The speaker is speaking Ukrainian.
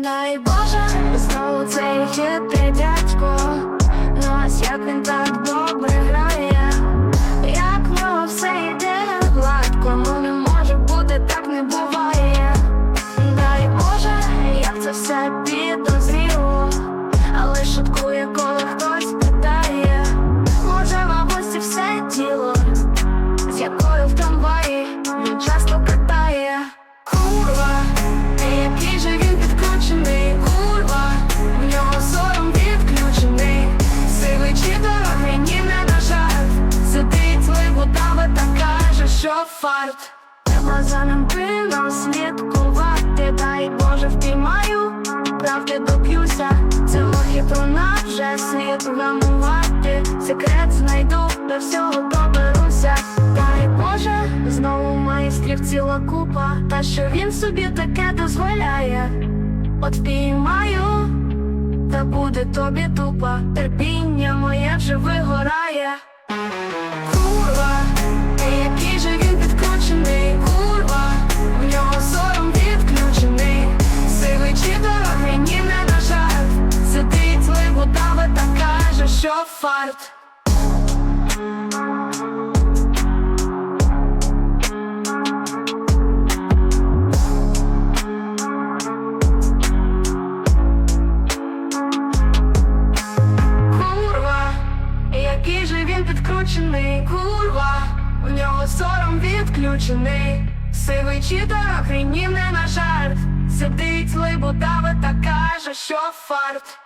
Дай Боже, знову цей хитрий дядько. Ну а як він так що фарт. Треба за ним пильно слідкувати, дай Боже впіймаю, правди доб'юся, цього хитруна вже слід вгамувати, секрет знайду, до всього доберуся, дай Боже, знову майстрів ціла купа, та що він собі таке дозволяє, от впіймаю, та буде тобі тупа, терпіння моє вже вигорає. Що фарт. Який же він підключений, курва, в нього сором відключений, сивий чи дорогий, ні не на жарт, сидить либудава та каже, що фарт.